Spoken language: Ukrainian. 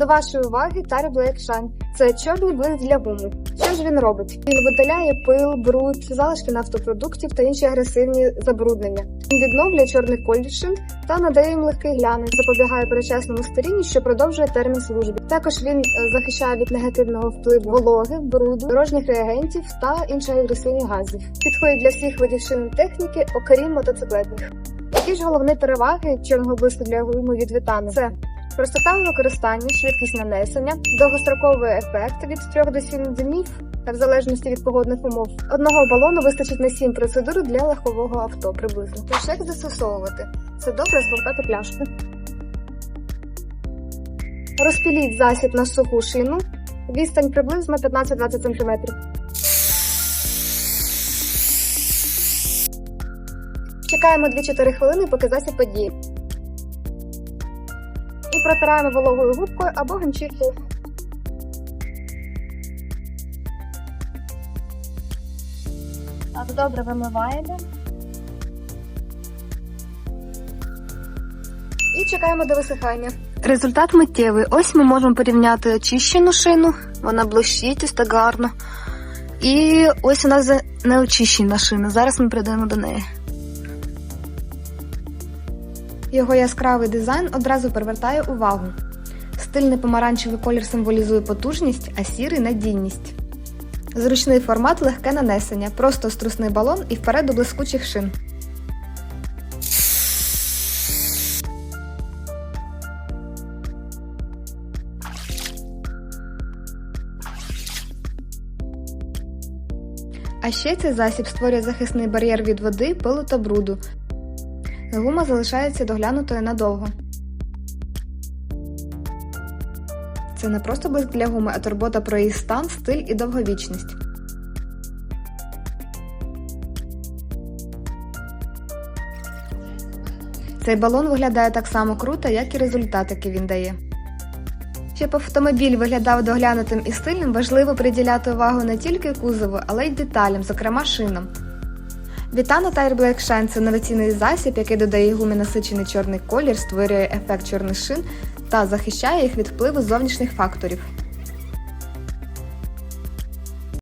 До вашої уваги Tire Black Shine. Це чорний блиск для гуми. Що ж він робить? Він видаляє пил, бруд, залишки нафтопродуктів та інші агресивні забруднення. Він відновлює чорний колір шин та надає їм легкий глянець, запобігає перечасному старінню, що продовжує термін служби. Також він е, захищає від негативного впливу вологи, бруду, дорожніх реагентів та інших агресивних газів. Підходить для всіх видів шинної техніки, окрім мотоциклетних. Які ж головні переваги чорного для гуми від Вітана? Це Простота використання, швидкість нанесення, довгостроковий ефект від 3 до 7 днів, в залежності від погодних умов. Одного балону вистачить на 7 процедур для легкового авто приблизно. Тож як застосовувати? Це добре зболтати пляшку. Розпіліть засіб на суху шину. Відстань приблизно 15-20 см. Чекаємо 2-4 хвилини, поки засіб подіє. І протираємо вологою губкою або ганчіркою. Так, добре вимиваємо. І чекаємо до висихання. Результат миттєвий. Ось ми можемо порівняти очищену шину, вона блищить ось так гарно. І ось у нас неочищена шина. Зараз ми прийдемо до неї. Його яскравий дизайн одразу привертає увагу. Стильний помаранчевий колір символізує потужність, а сірий надійність. Зручний формат легке нанесення, просто струсний балон і вперед до блискучих шин. А ще цей засіб створює захисний бар'єр від води, пилу та бруду. Гума залишається доглянутою надовго. Це не просто блиск для гуми, а турбота про її стан, стиль і довговічність. Цей балон виглядає так само круто, як і результат, який він дає. Щоб автомобіль виглядав доглянутим і стильним, важливо приділяти увагу не тільки кузову, але й деталям, зокрема шинам. Vітано Tire Black Shine – це інноваційний засіб, який додає гумі насичений чорний колір, створює ефект чорних шин та захищає їх від впливу зовнішніх факторів.